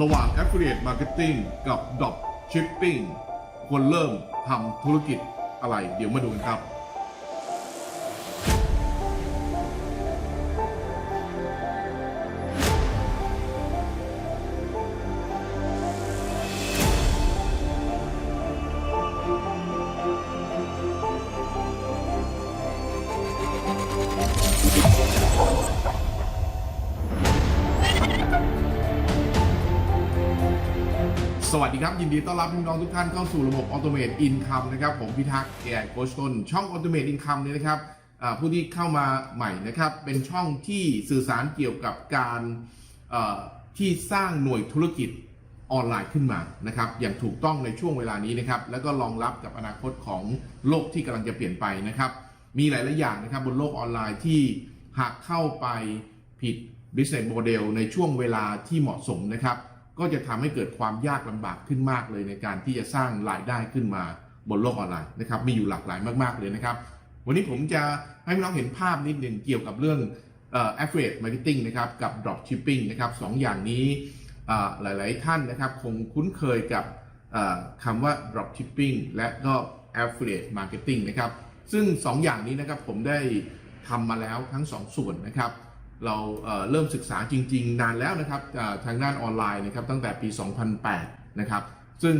ระหว่าง Affiliate Marketing กับ Drop Shipping ควรเริ่มทำธุรกิจอะไร เดี๋ยวมาดูกันครับ ยินดีต้อนรับพี่น้องทุกท่านเข้าสู่ระบบ Automate Income นะครับ ผมพิทักษ์ AI Coach ต้นช่อง Automate Income เนี่ยนะครับผู้ที่เข้ามาใหม่นะครับ เป็นช่องที่สื่อสารเกี่ยวกับการที่สร้างหน่วยธุรกิจออนไลน์ขึ้นมานะครับ อย่างถูกต้องในช่วงเวลานี้นะครับ แล้วก็รองรับกับอนาคตของโลกที่กำลังจะเปลี่ยนไปนะครับ มีหลายๆอย่างนะครับบนโลกออนไลน์ที่หากเข้าไปผิด business model ในช่วงเวลาที่เหมาะสมนะครับ ก็จะทำให้เกิดความยากลำบากขึ้นมากเลยในการที่จะสร้างรายได้ขึ้นมาบนโลกออนไลน์นะครับมีอยู่หลากหลายมากๆเลยนะครับ วันนี้ผมจะให้พี่น้องเห็นภาพนิดหนึ่งเกี่ยวกับเรื่องเอ่อ affiliate marketing นะครับกับ drop shipping นะครับสองอย่างนี้หลายๆท่านนะครับคงคุ้นเคยกับคำว่า drop shipping และก็ affiliate marketing นะครับซึ่งสองอย่างนี้นะครับผมได้ทำมาแล้วทั้งสองส่วนนะครับ เราเเริ่มศึกษาจริง ๆ นานแล้วนะครับทางด้านออนไลน์นะครับตั้งแต่ปี 2008 นะครับ ซึ่ง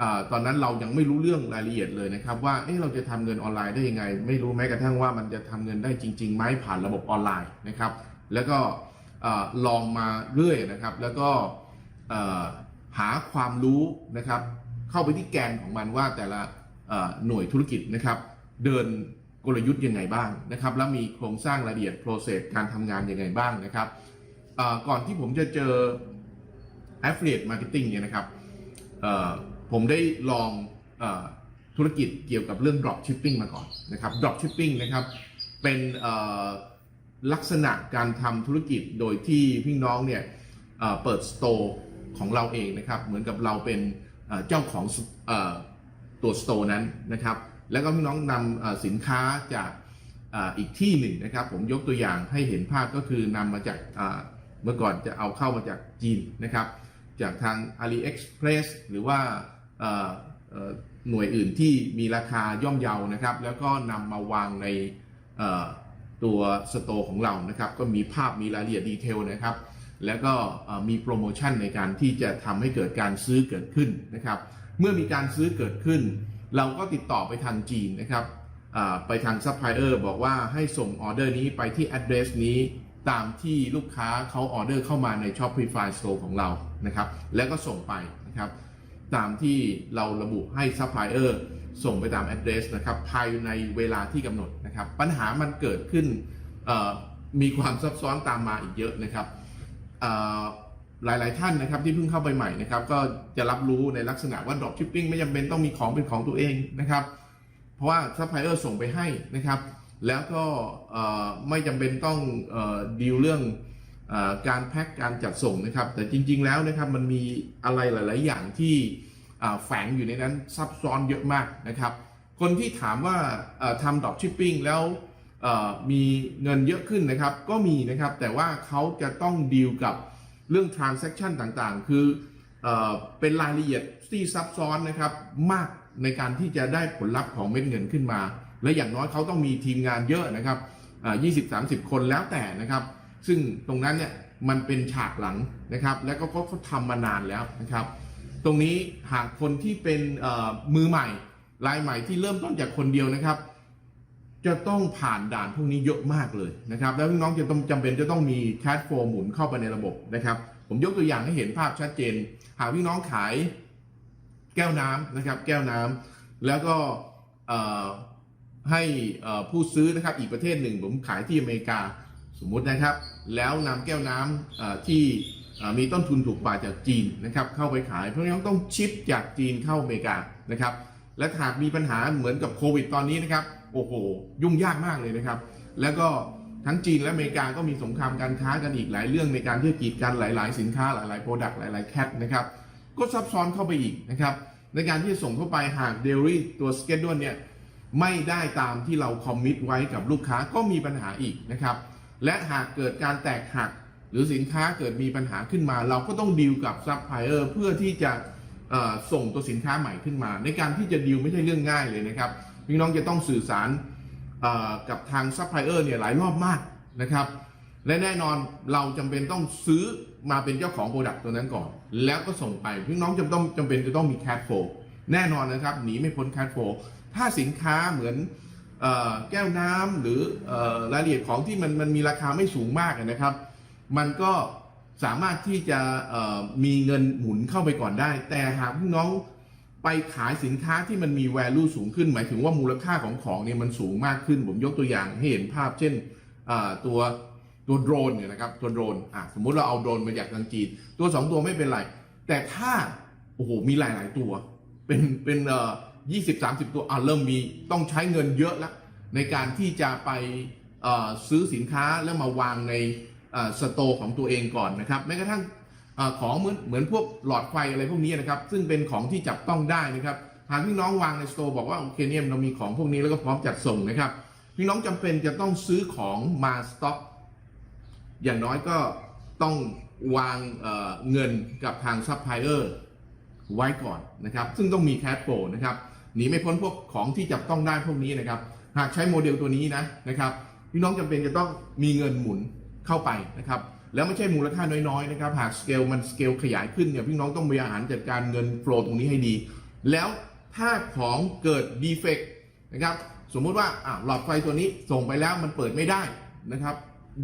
อตอนนั้นเรายังไม่รู้เรื่องรายละเอียดเลยนะครับว่าเเราจะทำเงินออนไลน์ได้ยังไง ไม่รู้แม้กระทั่งว่ามันจะทำเงินได้จริงๆไหมผ่านระบบออนไลน์นะครับ แล้วก็ลองมาเรื่อยนะครับ แล้วก็หาความรู้นะครับ เข้าไปที่แกนของมันว่าแต่ละหน่วยธุรกิจนะครับ เดิน กลยุทธ์ยังไงบ้างนะครับ แล้วมีโครงสร้างรายละเอียดโปรเซสการทำงานยังไงบ้างนะครับก่อนที่ผมจะเจอ affiliate marketing เนี่ยนะครับผมได้ลองอธุรกิจเกี่ยวกับเรื่อง drop shipping มาก่อนนะครับ drop shipping นะครับเป็นลักษณะการทำธุรกิจโดยที่พี่น้องเนี่ยเปิดสโตร์ของเราเองนะครับ เหมือนกับเราเป็นเจ้าของอตัวสโตร์นั้นนะครับ แล้วก็พี่น้องนำสินค้าจากอีกที่หนึ่งนะครับ ผมยกตัวอย่างให้เห็นภาพก็คือนำมาจากเมื่อก่อนจะเอาเข้ามาจากจีนนะครับ จากทาง AliExpress หรือว่าหน่วยอื่นที่มีราคาย่อมเยานะครับ แล้วก็นำมาวางในตัวสโตร์ของเรานะครับ ก็มีภาพมีรายละเอียดดีเทลนะครับ แล้วก็มีโปรโมชั่นในการที่จะทำให้เกิดการซื้อเกิดขึ้นนะครับ เมื่อมีการซื้อเกิดขึ้น เราก็ติดต่อไปทางจีนนะครับไปทางซัพพลายเออร์บอกว่าให้ส่งออเดอร์นี้ไปที่ address นี้ตามที่ลูกค้าเขาออเดอร์เข้ามาใน Shopify Store ของเรานะครับ แล้วก็ส่งไปนะครับ ตามที่เราระบุให้ซัพพลายเออร์ส่งไปตาม address นะครับภายในเวลาที่กำหนดนะครับ ปัญหามันเกิดขึ้นมีความซับซ้อนตามมาอีกเยอะนะครับ หลาย ๆ ท่านนะครับที่เพิ่งเข้าไปใหม่นะครับก็จะรับรู้ในลักษณะว่า drop shipping ไม่จำเป็นต้องมีของเป็นของตัวเองนะครับ เพราะว่าซัพพลายเออร์ส่งไปให้นะครับ แล้วก็ไม่จำเป็นต้องอดีลเรื่องอการแพ็คการจัดส่งนะครับ แต่จริง ๆ แล้วนะครับมันมีอะไรหลาย ๆ อย่างที่แฝงอยู่ในนั้นซับซ้อนเยอะมากนะครับ คนที่ถามว่าทำดรอปชิปปิ้งแล้วมีเงินเยอะขึ้นนะครับ ก็มีนะครับแต่ว่าเขาจะต้องดีลกับ เรื่อง transaction ต่างๆ คือเออเป็นรายละเอียดที่ซับซ้อนนะครับมากในการที่จะได้ผลลัพธ์ของเม็ดเงินขึ้นมา และอย่างน้อยเขาต้องมีทีมงานเยอะนะครับอ่า20-30คนแล้วแต่นะครับ ซึ่งตรงนั้นเนี่ยมันเป็นฉากหลังนะครับ แล้วก็เขาทำมานานแล้วนะครับ ตรงนี้หากคนที่เป็นมือใหม่รายใหม่ที่เริ่มต้นจากคนเดียวนะครับ จะต้องผ่านด่านพวกนี้เยอะมากเลยนะครับ แล้วพี่น้องจะต้องจำเป็นจะต้องมีแคดโฟหมุนเข้าไปในระบบนะครับ ผมยกตัวอย่างให้เห็นภาพชัดเจน หากพี่น้องขายแก้วน้ำนะครับ แก้วน้ำแล้วก็ให้ผู้ซื้อนะครับ อีกประเทศหนึ่ง ผมขายที่อเมริกาสมมุตินะครับ แล้วนำแก้วน้ำที่มีต้นทุนถูกกว่าจากจีนนะครับ เข้าไปขายเพราะฉะนั้นต้องชิปจากจีนเข้าอเมริกานะครับ และหากมีปัญหาเหมือนกับโควิดตอนนี้นะครับ โอ้โหยุ่งยากมากเลยนะครับ แล้วก็ทั้งจีนและอเมริกาก็มีสงครามการค้ากันอีกหลายเรื่องในการที่จะกีดกันหลาย ๆ สินค้าหลายๆโปรดักต์หลาย ๆ แคทนะครับก็ซับซ้อนเข้าไปอีกนะครับในการที่จะส่งเข้าไปหากเดลี่ตัวสเกจด e เนี่ยไม่ได้ตามที่เราคอมมิตไว้กับลูกค้าก็มีปัญหาอีกนะครับและหากเกิดการแตกหักหรือสินค้าเกิดมีปัญหาขึ้นมา เราก็ต้องดีลกับซัพพลายเออร์เพื่อที่จะส่งตัวสินค้าใหม่ขึ้นมา ในการที่จะดีลไม่ใช่เรื่องง่ายเลยนะครับ พี่น้องจะต้องสื่อสารกับทางซัพพลายเออร์เนี่ยหลายรอบมากนะครับ และแน่นอนเราจำเป็นต้องซื้อมาเป็นเจ้าของโปรดักต์ตัวนั้นก่อน แล้วก็ส่งไปพี่น้องจำต้องจำเป็นจะต้องมีแค f โฟแน่นอนนะครับหนีไม่พ้นแค f โฟถ้าสินค้าเหมือนแก้วน้ำหรือรายละเอียดของที่มันมันมีราคาไม่สูงมากนะครับ มันก็สามารถที่จะมีเงินหมุนเข้าไปก่อนได้ แต่หากพี่น้อง ไปขายสินค้าที่มันมี value สูงขึ้น หมายถึงว่ามูลค่าของของเนี่ยมันสูงมากขึ้น ผมยกตัวอย่างให้เห็นภาพ เช่นตัวตัวโดรนเนี่ยนะครับตัวโดรนอะสมมุติเราเอาโดรนมาจากทางจีนตัว 2 ตัวไม่เป็นไร แต่ถ้าโอ้โหมีหลาย ๆ ตัว เป็นเป็นเอ่อยี่สิบสามสิบตัวอะเริ่มมีต้องใช้เงินเยอะแล้วในการที่จะไปซื้อสินค้าแล้วมาวางในสโตของตัวเองก่อนนะครับแม้กระทั่ง อของเหมือนเหมือนพวกหลอดไฟอะไรพวกนี้นะครับ ซึ่งเป็นของที่จับต้องได้นะครับ หากพี่น้องวางในสโตร์บอกว่าโอเคเนี่ยเรามีของพวกนี้แล้วก็พร้อมจัดส่งนะครับ พี่น้องจำเป็นจะต้องซื้อของมาสต็อกอย่างน้อยก็ต้องวางเเงินกับทางซัพพลายเออร์ไว้ก่อนนะครับ ซึ่งต้องมีแค f โฟนะครับหนีไม่พ้นพวกของที่จับต้องได้พวกนี้นะครับ หากใช้โมเดลตัวนี้นะนะครับ พี่น้องจำเป็นจะต้องมีเงินหมุนเข้าไปนะครับ แล้วไม่ใช่มูลค่าน้อยๆนะครับหากสเกลมันสเกลขยายขึ้นเนี่ยพี่น้องต้องบริหารจัดการเงินโฟลตรงนี้ให้ดี แล้วถ้าของเกิดดีเฟกนะครับสมมุติว่าอะหลอดไฟตัวนี้ส่งไปแล้วมันเปิดไม่ได้นะครับ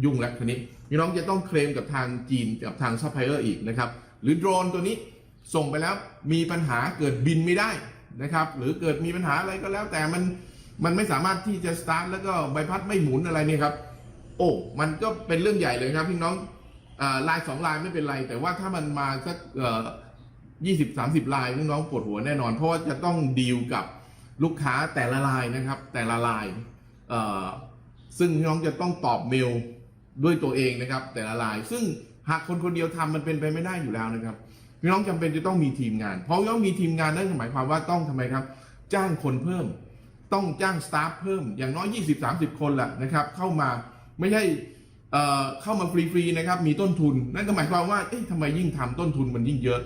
ยุ่งแล้วทีนี้พี่น้องจะต้องเคลมกับทางจีนกับทางซัพพลายเออร์อีกนะครับหรือโดรนตัวนี้ส่งไปแล้วมีปัญหาเกิดบินไม่ได้นะครับหรือเกิดมีปัญหาอะไรก็แล้วแต่มันมันไม่สามารถที่จะสตาร์ทแล้วก็ใบพัดไม่หมุนอะไรเนี่ยครับ โอ้มันก็เป็นเรื่องใหญ่เลยครับพี่น้องลายสองลายไม่เป็นไร แต่ว่าถ้ามันมาสักยี่สิบสามสิบลายพี่น้องปวดหัวแน่นอน เพราะว่าจะต้องดีลกับลูกค้าแต่ละลายนะครับ แต่ละลายซึ่งพี่น้องจะต้องตอบเมลด้วยตัวเองนะครับ แต่ละลาย ซึ่งหากคนคนเดียวทำมันเป็นไปไม่ได้อยู่แล้วนะครับพี่น้องจำเป็นจะต้องมีทีมงาน เพราะต้องมีทีมงานนั่นหมายความว่าต้องทำไมครับ จ้างคนเพิ่ม ต้องจ้างสตาฟเพิ่มอย่างน้อย 20-30 คนแหละนะครับ เข้ามา ไม่ใช่เข้ามาฟรีๆนะครับ มีต้นทุน นั่นก็หมายความว่าเอ๊ะทำไมยิ่งทำต้นทุนมันยิ่งเยอะ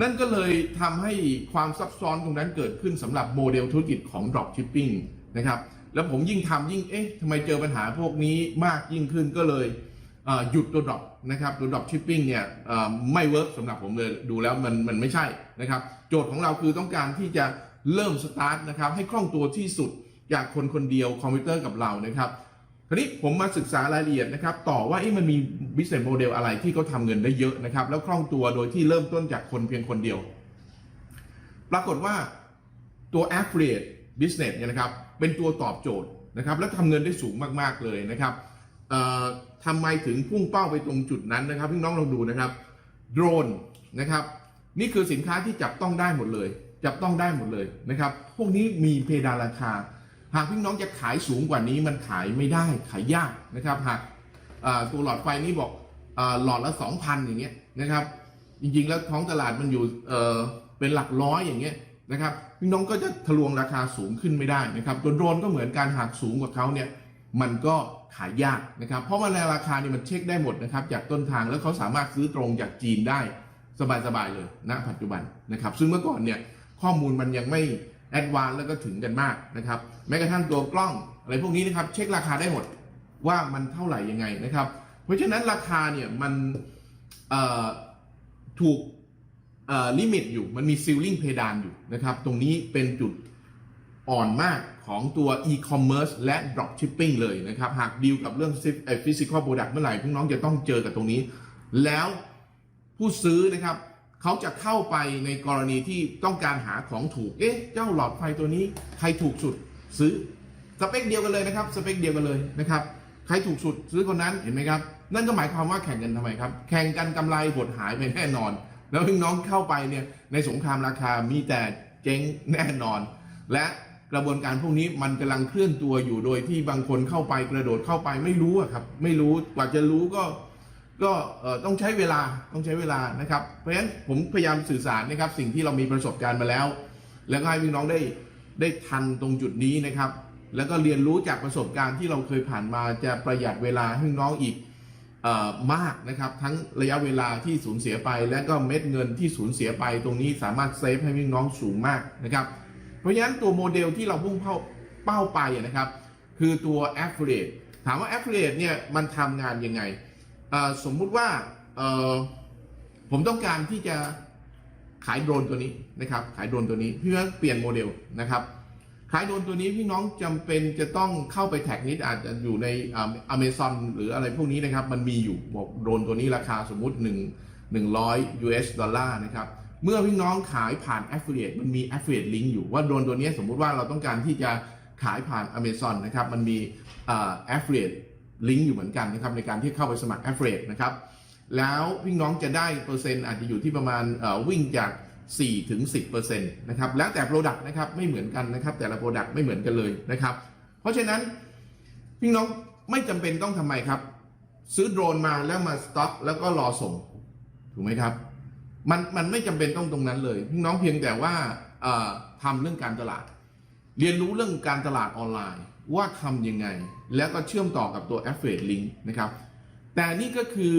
นั่นก็เลยทำให้ความซับซ้อนตรงนั้นเกิดขึ้นสำหรับโมเดลธุรกิจของ drop shipping นะครับ แล้วผมยิ่งทำยิ่งเอ๊ะทำไมเจอปัญหาพวกนี้มากยิ่งขึ้นก็เลยเหยุดตัว drop นะครับตัว drop shipping เนี่ยไม่เวิร์กสำหรับผมเลยดูแล้วมันมันไม่ใช่นะครับ โจทย์ของเราคือต้องการที่จะเริ่มสตาร์ทนะครับให้คล่องตัวที่สุดจากคนคนเดียวคอมพิวเตอร์กับเรานะครับาวนี้ผมมาศึกษารายละเอียดนะครับ ต่อว่าเอ๊ะมันมี business model อะไรที่เขาทำเงินได้เยอะนะครับ แล้วคล่องตัวโดยที่เริ่มต้นจากคนเพียงคนเดียว ปรากฏว่าตัว affiliate business เนี่ยนะครับ เป็นตัวตอบโจทย์นะครับ แล้วทำเงินได้สูงมาก ๆ เลยนะครับทำไมถึงพุ่งเป้าไปตรงจุดนั้นนะครับพี่น้องลองดูนะครับโดรนนะครับ นี่คือสินค้าที่จับต้องได้หมดเลย จับต้องได้หมดเลยนะครับ พวกนี้มีเพดานราคา หากพี่น้องจะขายสูงกว่านี้มันขายไม่ได้ขายยากนะครับหากตัวหลอดไฟนี้บอกอหลอดละ2,000อย่างเงี้ยนะครับ จริงๆแล้วท้องตลาดมันอยู่เเป็นหลักร้อยอย่างเงี้ยนะครับพี่น้องก็จะทะลวงราคาสูงขึ้นไม่ได้นะครับตัวโดรนก็เหมือนการหากสูงกว่าเขาเนี่ยมันก็ขายยากนะครับ เพราะว่าในราคาเนี่ยมันเช็คได้หมดนะครับ จากต้นทางแล้วเขาสามารถซื้อตรงจากจีนได้สบายๆเลยณปัจจุบันนะครับ ซึ่งเมื่อก่อนเนี่ยข้อมูลมันยังไม่ แอดวานแล้วก็ถึงกันมากนะครับแม้กระทั่งตัวกล้องอะไรพวกนี้นะครับเช็คราคาได้หมดว่ามันเท่าไหร่ยังไงนะครับ เพราะฉะนั้นราคาเนี่ยมันถูกลิมิตอยู่มันมีซีล l ิงเพดานอยู่นะครับตรงนี้เป็นจุดอ่อนมากของตัว e-commerce และ drop shipping เลยนะครับ หากดีลกับเรื่อง physical product เมื่อไหร่พี่น้องจะต้องเจอกับตรงนี้ แล้วผู้ซื้อนะครับ เขาจะเข้าไปในกรณีที่ต้องการหาของถูก เอ๊ะ เจ้าหลอดไฟตัวนี้ใครถูกสุดซื้อ สเปคเดียวกันเลยนะครับ สเปคเดียวกันเลยนะครับ ใครถูกสุดซื้อคนนั้นเห็นไหมครับ นั่นก็หมายความว่าแข่งกันทำไมครับ แข่งกันกำไรหดหายไปแน่นอน แล้วพี่น้องเข้าไปเนี่ยในสงครามราคามีแต่เจ๊งแน่นอน และกระบวนการพวกนี้มันกำลังเคลื่อนตัวอยู่โดยที่บางคนเข้าไปกระโดดเข้าไปไม่รู้อะครับ ไม่รู้กว่าจะรู้ก็ ก็ต้องใช้เวลาต้องใช้เวลานะครับ เพราะฉะนั้นผมพยายามสื่อสารนะครับ สิ่งที่เรามีประสบการณ์มาแล้ว แล้วก็ให้พี่น้องได้ได้ทันตรงจุดนี้นะครับ แล้วก็เรียนรู้จากประสบการณ์ที่เราเคยผ่านมาจะประหยัดเวลาให้น้องอีกออมากนะครับ ทั้งระยะเวลาที่สูญเสียไป และก็เม็ดเงินที่สูญเสียไปตรงนี้สามารถเซฟให้พี่น้องสูงมากนะครับ เพราะฉะนั้นตัวโมเดลที่เราพุ่งเป้าไปนะครับ คือตัว affiliate ถามว่า affiliate เนี่ยมันทำงานยังไง สมมุติว่าผมต้องการที่จะขายโดรนตัวนี้นะครับ ขายโดรนตัวนี้เพื่อเปลี่ยนโมเดลนะครับ ขายโดรนตัวนี้พี่น้องจำเป็นจะต้องเข้าไปแท็กนิดอาจจะอยู่ในอเมซอนหรืออะไรพวกนี้นะครับ มันมีอยู่บอกโดรนตัวนี้ราคาสมมุติ1 100 US ดอลลาร์นะครับ เมื่อพี่น้องขายผ่าน Affiliate มันมี Affiliate Link อยู่ว่าโดรนตัวนี้สมมุติว่าเราต้องการที่จะขายผ่าน Amazon นะครับ มันมีเอ่อ Affiliate Link อยู่เหมือนกันนะครับในการที่เข้าไปสมัคร Affiliate นะครับแล้วพี่น้องจะได้เปอร์เซ็นต์อาจจะอยู่ที่ประมาณวิ่งจาก4ถึง10%นะครับแล้วแต่ Product นะครับไม่เหมือนกันนะครับแต่ละ Product ไม่เหมือนกันเลยนะครับเพราะฉะนั้นพี่น้องไม่จำเป็นต้องทำไมครับ ซื้อโดรนมาแล้วมาสต็อกแล้วก็รอส่งถูกไหมครับมันมันไม่จำเป็นต้องตรงนั้นเลยพี่น้องเพียงแต่ว่าทำเรื่องการตลาด เรียนรู้เรื่องการตลาดออนไลน์ ว่าทำยังไง แล้วก็เชื่อมต่อกับตัว Affiliate Link นะครับ แต่นี่ก็คือ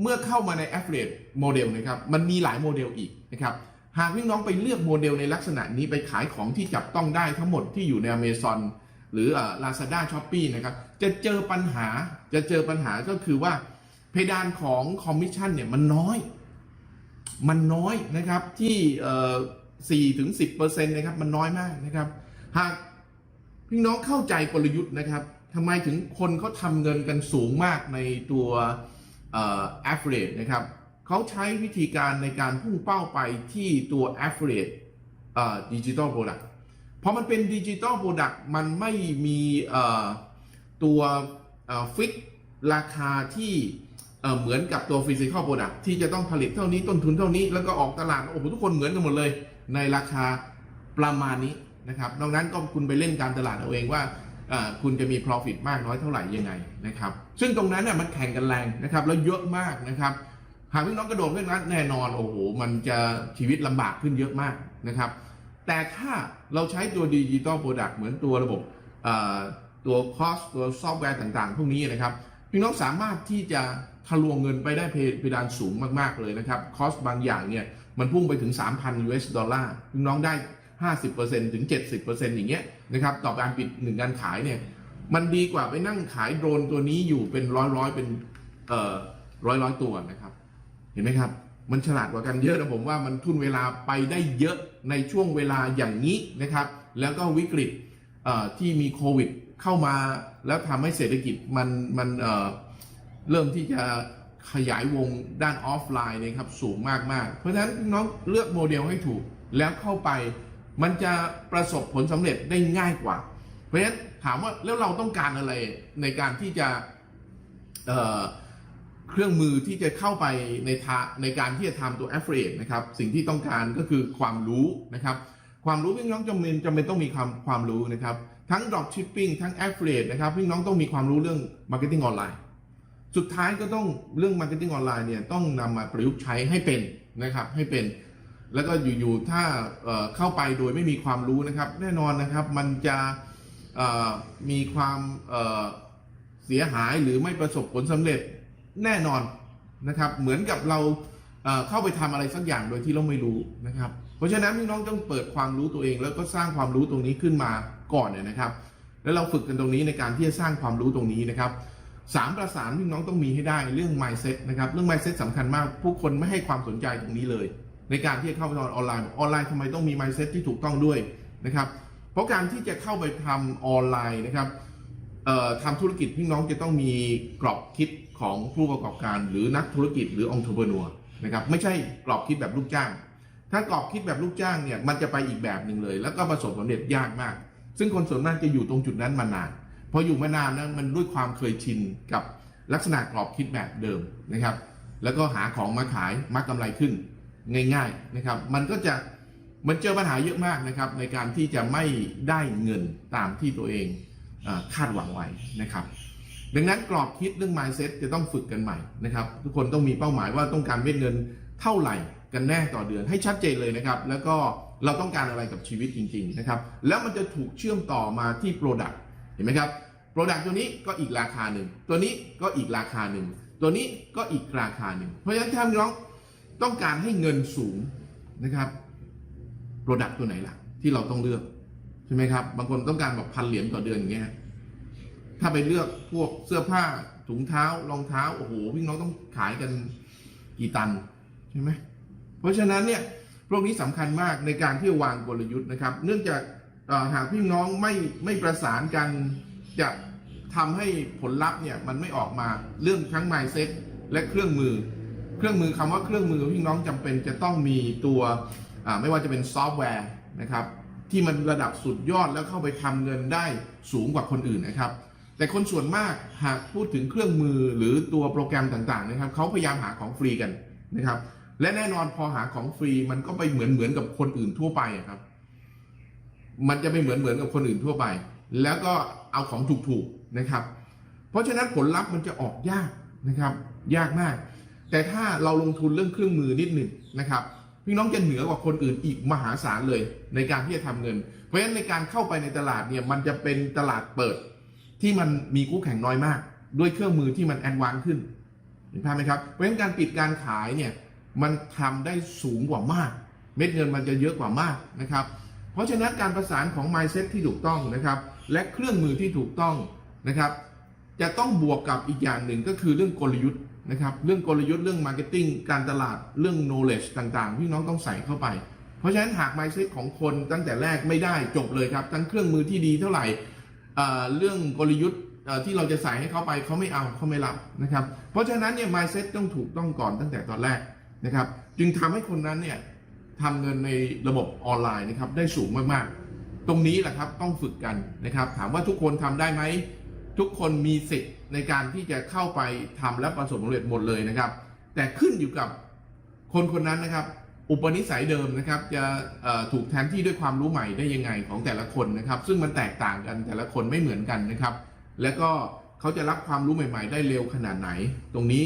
เมื่อเข้ามาใน Affiliate โมเดลนะครับ มันมีหลายโมเดลอีกนะครับ หากพี่น้องไปเลือกโมเดลในลักษณะนี้ไปขายของที่จับต้องได้ทั้งหมดที่อยู่ใน Amazon หรือลาซาด้าช้อปปีนะครับ จะเจอปัญหา จะเจอปัญหาก็คือว่าเพดานของคอมมิชชั่นเนี่ยมันน้อย มันน้อยนะครับที่สี่ถึงสิบเปอร์เซ็นต์นะครับ มันน้อยมากนะครับ หาก พี่น้องเข้าใจกลยุทธ์นะครับทำไมถึงคนเขาทำเงินกันสูงมากในตัวเอ่อ affiliate นะครับเขาใช้วิธีการในการพุ่งเป้าไปที่ตัว affiliate เอ่อ digital product พอมันเป็นดิจิ t a ลโปรดักต์มันไม่มีเอ่อตัวฟิกราคาที่เอ่อเหมือนกับตัวฟิสิกอลโปรดักต์ที่จะต้องผลิตเท่านี้ต้นทุนเท่านี้แล้วก็ออกตลาดโอ้โหทุกคนเหมือนกันหมดเลย ในราคาประมาณนี้ นะครับนอกนั้นก็คุณไปเล่นการตลาดเอาเองว่าคุณจะมี profit มากน้อยเท่าไหร่ยังไงนะครับซึ่งตรงนั้นน่ยมันแข่งกันแรงนะครับแล้วเยอะมากนะครับหากพี่น้องกระโดดขึ้นนั้นแน่นอนโอ้โหมันจะชีวิตลำบากขึ้นเยอะมากนะครับแต่ถ้าเราใช้ตัวดิจิ t a ลโปรดักต์เหมือนตัวระบบตัวคอสตัวซอฟต์แวร์ต่างๆ พวกนี้นะครับพี่น้องสามารถที่จะทะลวงเงินไปได้เพเพดานสูงมากๆเลยนะครับคอสบางอย่างเนี่ยมันพุ่งไปถึง 3,000 US ดอลลาร์พี่น้องได้ 50%ถึง 70%อย่างเงี้ยนะครับต่อการปิดหนึ่งการขายเนี่ยมันดีกว่าไปนั่งขายโดรนตัวนี้อยู่เป็นร้อยๆเป็นเอ่อร้อยร้อยตัวนะครับ เห็นไหมครับ มันฉลาดกว่ากันเยอะนะผมว่ามันทุนเวลาไปได้เยอะในช่วงเวลาอย่างนี้นะครับ แล้วก็วิกฤตเอ่อที่มีโควิดเข้ามา แล้วทำให้เศรษฐกิจมันมันเอ่อเริ่มที่จะขยายวงด้านออฟไลน์นี่ยครับสูงมากๆ เพราะฉะนั้นน้องเลือกโมเดลให้ถูกแล้วเข้าไป มันจะประสบผลสำเร็จได้ง่ายกว่า เพราะฉะนั้นถามว่าแล้วเราต้องการอะไรในการที่จะเเครื่องมือที่จะเข้าไปในทาในการที่จะทำตัว affiliate นะครับ สิ่งที่ต้องการก็คือความรู้นะครับ ความรู้พี่น้องจำเป็นจำเป็นต้องมีความความรู้นะครับ ทั้ง drop shipping ทั้ง affiliate นะครับพี่น้องต้องมีความรู้เรื่อง marketing ออนไลน์สุดท้ายก็ต้องเรื่อง marketing ออนไลน์เนี่ยต้องนำมาประยุกต์ใช้ให้เป็นนะครับให้เป็น แล้วก็อยู่ๆถ้าเข้าไปโดยไม่มีความรู้นะครับ แน่นอนนะครับมันจะมีความเสียหายหรือไม่ประสบผลสำเร็จแน่นอนนะครับ เหมือนกับเราเข้าไปทำอะไรสักอย่างโดยที่เราไม่รู้นะครับ เพราะฉะนั้นพี่น้องต้องเปิดความรู้ตัวเอง แล้วก็สร้างความรู้ตรงนี้ขึ้นมาก่อนเนี่ยนะครับ แล้วเราฝึกกันตรงนี้ในการที่จะสร้างความรู้ตรงนี้นะครับสามประสานพี่น้องต้องมีให้ได้เรื่อง mindset นะครับ เรื่อง mindset สำคัญมาก ผู้คนไม่ให้ความสนใจตรงนี้เลย ในการที่จะเข้าไปทำออนไลน์ออนไลน์ทำไมต้องมี mindset ที่ถูกต้องด้วยนะครับ เพราะการที่จะเข้าไปทำออนไลน์นะครับทำธุรกิจพี่น้องจะต้องมีกรอบคิดของผู้ประกอบการ หรือนักธุรกิจหรือองค์ประกอบนะครับไม่ใช่กรอบคิดแบบลูกจ้าง ถ้ากรอบคิดแบบลูกจ้างเนี่ยมันจะไปอีกแบบหนึ่งเลย แล้วก็ประสบผลสำเร็จยากมาก ซึ่งคนส่วนมากจะอยู่ตรงจุดนั้นมานานพออยู่มานานนะมันด้วยความเคยชินกับลักษณะกรอบคิดแบบเดิมนะครับ แล้วก็หาของมาขายมักกำไรขึ้น ง่ายๆนะครับ มันก็จะมันเจอปัญหาเยอะมากนะครับ ในการที่จะไม่ได้เงินตามที่ตัวเองคาดหวังไว้นะครับ ดังนั้นกรอบคิดเรื่อง mindset จะต้องฝึกกันใหม่นะครับ ทุกคนต้องมีเป้าหมายว่าต้องการเม็ดเงินเท่าไหร่กันแน่ต่อเดือนให้ชัดเจนเลยนะครับ แล้วก็เราต้องการอะไรกับชีวิตจริง ๆ นะครับ แล้วมันจะถูกเชื่อมต่อมาที่ Product เห็นไหมครับโปรดักต์ตัวนี้ก็อีกราคาหนึ่งตัวนี้ก็อีกราคาหนึ่งตัวนี้ก็อีกราคาหนึ่งเพราะฉะนั้นถ้าพี่น้อง ต้องการให้เงินสูงนะครับโปรดักต์ตัวไหนล่ะ ที่เราต้องเลือกใช่ไหมครับ บางคนต้องการแบบพันเหรียญต่อเดือนอย่างเงี้ยถ้าไปเลือกพวกเสื้อผ้าถุงเท้ารองเท้าโอ้โหพี่น้องต้องขายกันกี่ตันใช่ไหมเพราะฉะนั้นเนี่ยพวกนี้สำคัญมากในการที่จะวางกลยุทธ์นะครับ เนื่องจากหากพี่น้องไม่ไม่ประสานกันจะทำให้ผลลัพธ์เนี่ยมันไม่ออกมาเรื่องทั้ง mindset และเครื่องมือ เครื่องมือคำว่าเครื่องมือพี่น้องจำเป็นจะต้องมีตัวไม่ว่าจะเป็นซอฟต์แวร์นะครับ ที่มันระดับสุดยอดแล้วเข้าไปทำเงินได้สูงกว่าคนอื่นนะครับ แต่คนส่วนมากหากพูดถึงเครื่องมือหรือตัวโปรแกรมต่างๆนะครับเขาพยายามหาของฟรีกันนะครับ และแน่นอนพอหาของฟรีมันก็ไปเหมือนเหมือนกับคนอื่นทั่วไปครับ มันจะไม่เหมือนเหมือนกับคนอื่นทั่วไป แล้วก็เอาของถูกๆนะครับ เพราะฉะนั้นผลลัพธ์มันจะออกยากนะครับ ยากมาก แต่ถ้าเราลงทุนเรื่องเครื่องมือนิดหนึ่งนะครับพี่น้องจะเหนือกว่าคนอื่นอีกมหาศาลเลยในการที่จะทำเงิน เพราะฉะนั้นในการเข้าไปในตลาดเนี่ยมันจะเป็นตลาดเปิด ที่มันมีคู่แข่งน้อยมาก ด้วยเครื่องมือที่มันแอดวานซ์ขึ้นเห็นภาพไหมครับ เพราะฉะนั้นการปิดการขายเนี่ยมันทำได้สูงกว่ามาก เม็ดเงินมันจะเยอะกว่ามากนะครับ เพราะฉะนั้นการประสานของ mindset ที่ถูกต้องนะครับ และเครื่องมือที่ถูกต้องนะครับ จะต้องบวกกับอีกอย่างหนึ่งก็คือเรื่องกลยุทธ์ นะครับ เรื่องกลยุทธ์เรื่อง marketing การตลาดเรื่อง knowledge ต่างๆ ที่น้องต้องใส่เข้าไป เพราะฉะนั้นหาก mindset ของคนตั้งแต่แรกไม่ได้จบเลยครับ ทั้งเครื่องมือที่ดีเท่าไหร่เรื่องกลยุทธ์ที่เราจะใส่ให้เขาไปเขาไม่เอาเขาไม่รับนะครับ เพราะฉะนั้นเนี่ย mindset ต้องถูกต้องก่อนตั้งแต่ตอนแรกนะครับ จึงทำให้คนนั้นเนี่ยทำเงินในระบบออนไลน์นะครับได้สูงมากๆ ตรงนี้แหละครับต้องฝึกกันนะครับ ถามว่าทุกคนทำได้ไหม ทุกคนมีสิทธิ์ในการที่จะเข้าไปทำและประสบความสำเร็จหมดเลยนะครับ แต่ขึ้นอยู่กับคนคนนั้นนะครับ อุปนิสัยเดิมนะครับ จะถูกแทนที่ด้วยความรู้ใหม่ได้ยังไงของแต่ละคนนะครับ ซึ่งมันแตกต่างกันแต่ละคนไม่เหมือนกันนะครับ แล้วก็เขาจะรับความรู้ใหม่ ๆ ได้เร็วขนาดไหน ตรงนี้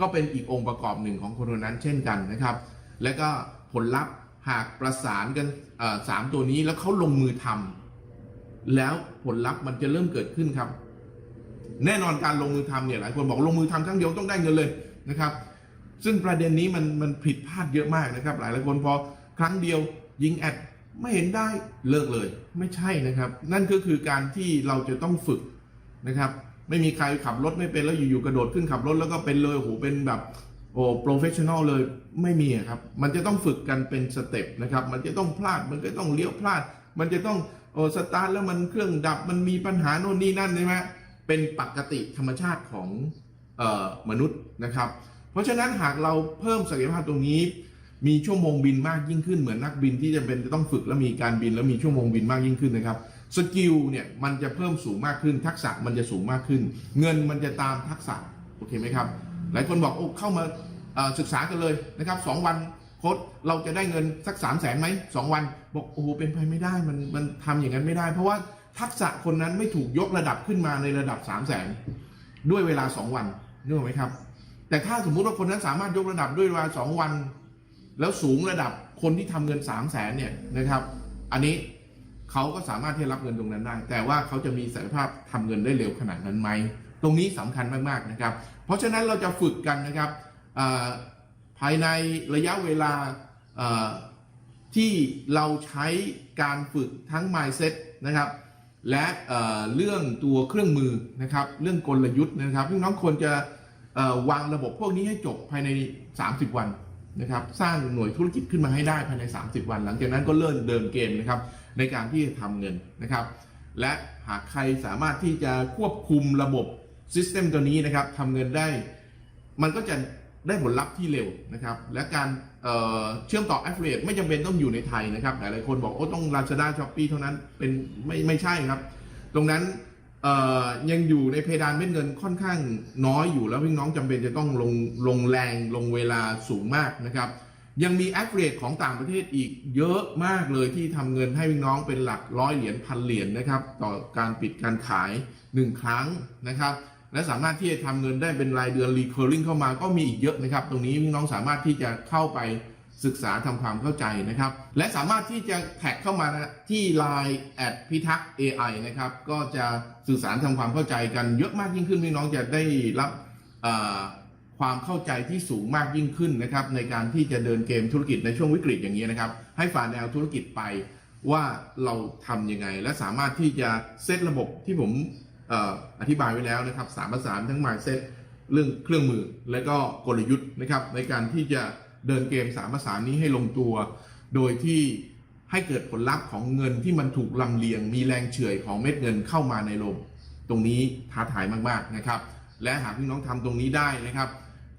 ก็เป็นอีกองค์ประกอบหนึ่งของคนคนนั้นเช่นกันนะครับ และก็ผลลัพธ์หากประสานกันสามตัวนี้แล้วเขาลงมือทำแล้วผลลัพธ์มันจะเริ่มเกิดขึ้นครับ แน่นอนการลงมือทำเนี่ยหลายคนบอกลงมือทำครั้งเดียวต้องได้เงินเลยนะครับซึ่งประเด็นนี้มันมันผิดพลาดเยอะมากนะครับ หลายหลายคนพอครั้งเดียวยิงแอดไม่เห็นได้เลิกเลย ไม่ใช่นะครับ นั่นก็คือการที่เราจะต้องฝึกนะครับ ไม่มีใครขับรถไม่เป็นแล้วอยู่ๆกระโดดขึ้นขับรถแล้วก็เป็นเลยโอ้โหเป็นแบบโอ้โปรเฟชชั่นอลเลยไม่มีครับ มันจะต้องฝึกกันเป็นสเต็ปนะครับ มันจะต้องพลาดมันก็ต้องเลี้ยวพลาด มันจะต้องโอ้สตาร์ทแล้วมันเครื่องดับมันมีปัญหาโน่นนี่นั่นใช่ไหม เป็นปกติธรรมชาติของออมนุษย์นะครับ เพราะฉะนั้นหากเราเพิ่มศักยภาพตรงนี้ มีชั่วโมงบินมากยิ่งขึ้นเหมือนนักบินที่จะเป็นจะต้องฝึกแล้วมีการบินแล้วมีชั่วโมงบินมากยิ่งขึ้นนะครับสกิลเนี่ยมันจะเพิ่มสูงมากขึ้น ทักษะมันจะสูงมากขึ้น เงินมันจะตามทักษะโอเคไหมครับ หลายคนบอกโอ้เข้ามาศึกษากันเลยนะครับสองวันโค้ดเราจะได้เงินสักสามแสนไหมสองวันบอกโอ้โหเป็นไปไม่ได้มันมันทำอย่างนั้นไม่ได้ เพราะว่า ทักษะคนนั้นไม่ถูกยกระดับขึ้นมาในระดับสามแสนด้วยเวลาสองวันนึกออกไหมครับ แต่ถ้าสมมุติว่าคนนั้นสามารถยกระดับด้วยเวลาสองวัน แล้วสูงระดับคนที่ทำเงินสามแสนเนี่ยนะครับ อันนี้เขาก็สามารถที่จะรับเงินตรงนั้นได้ แต่ว่าเขาจะมีศักยภาพทำเงินได้เร็วขนาดนั้นไหม ตรงนี้สำคัญมากๆนะครับ เพราะฉะนั้นเราจะฝึกกันนะครับภายในระยะเวลาอ่าที่เราใช้การฝึกทั้ง mindset นะครับ และเเรื่องตัวเครื่องมือนะครับ เรื่องกลยุทธ์นะครับพี่น้องควรจะวางระบบพวกนี้ให้จบภายใน 30 วันนะครับ สร้างหน่วยธุรกิจขึ้นมาให้ได้ภายใน 30 วัน หลังจากนั้นก็เริ่มเดินเกมนะครับ ในการที่จะทำเงินนะครับ และหากใครสามารถที่จะควบคุมระบบซิสเต็มตัวนี้นะครับทำเงินได้ มันก็จะได้ผลลัพธ์ที่เร็วนะครับ และการ เเชื่อมต่อ affiliate ไม่จำเป็นต้องอยู่ในไทยนะครับ หลายๆคนบอกโอ้ต้อง Lazada Shopee เท่านั้นเป็นไม่ไม่ใช่ครับ ตรงนั้นยังอยู่ในเพดานเม็ดเงินค่อนข้างน้อยอยู่แล้วพี่น้องจำเป็นจะต้องลงลงแรงลงเวลาสูงมากนะครับ ยังมี affiliate ของต่างประเทศอีกเยอะมากเลยที่ทำเงินให้พี่น้องเป็นหลักร้อยเหรียญพันเหรียญนะครับ ต่อการปิดการขาย 1 ครั้งนะครับ และสามารถที่จะทำเงินได้เป็นรายเดือน recurring เข้ามาก็มีอีกเยอะนะครับ ตรงนี้พี่น้องสามารถที่จะเข้าไปศึกษาทำความเข้าใจนะครับ และสามารถที่จะแท็กเข้ามาที่ Line แอดพิทักษ์ AI นะครับ ก็จะสื่อสารทำความเข้าใจกันเยอะมากยิ่งขึ้นพี่น้องจะได้รับความเข้าใจที่สูงมากยิ่งขึ้นนะครับ ในการที่จะเดินเกมธุรกิจในช่วงวิกฤตอย่างนี้นะครับ ให้ฝ่าแนวธุรกิจไปว่าเราทำยังไง และสามารถที่จะเซตระบบที่ผม อธิบายไว้แล้วนะครับสามประสานทั้ง mindset เรื่องเครื่องมือและก็กลยุทธ์นะครับในการที่จะเดินเกมสามประสานนี้ให้ลงตัว โดยที่ให้เกิดผลลัพธ์ของเงินที่มันถูกลำเลียง มีแรงเฉื่อยของเม็ดเงินเข้ามาในลม ตรงนี้ท้าทายมากๆนะครับและหากพี่น้องทำตรงนี้ได้นะครับ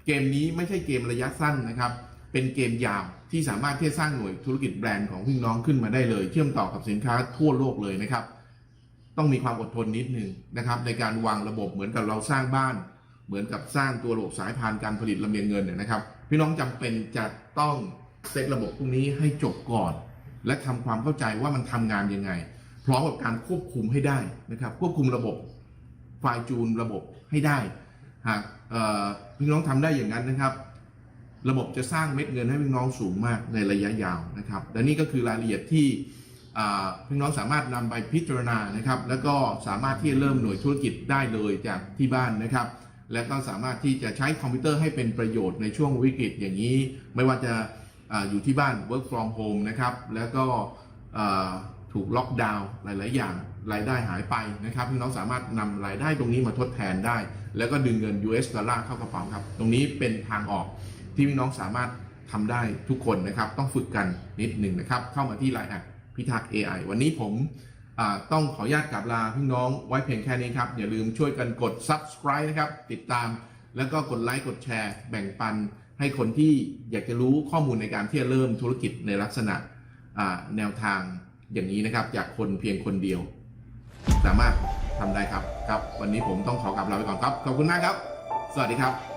เกมนี้ไม่ใช่เกมระยะสั้นนะครับ เป็นเกมยาวที่สามารถที่จะสร้างหน่วยธุรกิจแบรนด์ของพี่น้องขึ้นมาได้เลย เชื่อมต่อกับสินค้าทั่วโลกเลยนะครับ ต้องมีความอดทนนิดหนึ่งนะครับ ในการวางระบบเหมือนกับเราสร้างบ้าน เหมือนกับสร้างตัวระบบสายพานการผลิตลำเลียงเงินเนี่ยนะครับ พี่น้องจำเป็นจะต้องเซตระบบพวกนี้ให้จบก่อน และทำความเข้าใจว่ามันทำงานยังไง พร้อมกับการควบคุมให้ได้นะครับ ควบคุมระบบไฟจูนระบบให้ได้ หากพี่น้องทำได้อย่างนั้นนะครับ ระบบจะสร้างเม็ดเงินให้พี่น้องสูงมากในระยะยาวนะครับและนี่ก็คือรายละเอียดที่ พี่น้องสามารถนำไปพิจารณานะครับ แล้วก็สามารถที่จะเริ่มหน่วยธุรกิจได้เลยจากที่บ้านนะครับ และก็สามารถที่จะใช้คอมพิวเตอร์ให้เป็นประโยชน์ในช่วงวิกฤตอย่างนี้ ไม่ว่าจะออยู่ที่บ้าน work from home นะครับ แล้วก็ถูกล็อกดาวน์หลาย ๆ อย่างรายได้หายไปนะครับพี่น้องสามารถนำรายได้ตรงนี้มาทดแทนได้ แล้วก็ดึงเงิน US ดอลลาร์เข้ากระเป๋าครับ ตรงนี้เป็นทางออกที่พี่น้องสามารถทำได้ทุกคนนะครับ ต้องฝึกกันนิดหนึ่งนะครับ เข้ามาที่ไลน์แอด พิทักษ์ AI วันนี้ผมต้องขออนุญาตกลับลาพี่น้องไว้เพียงแค่นี้ครับ อย่าลืมช่วยกันกด subscribe นะครับ ติดตาม แล้วก็กดไลค์กดแชร์ แบ่งปัน ให้คนที่อยากจะรู้ข้อมูลในการที่จะเริ่มธุรกิจในลักษณะแนวทางอย่างนี้นะครับ จากคนเพียงคนเดียว สามารถทำได้ครับครับ วันนี้ผมต้องขอกลับลาไปก่อนครับ ขอบคุณมากครับ สวัสดีครับ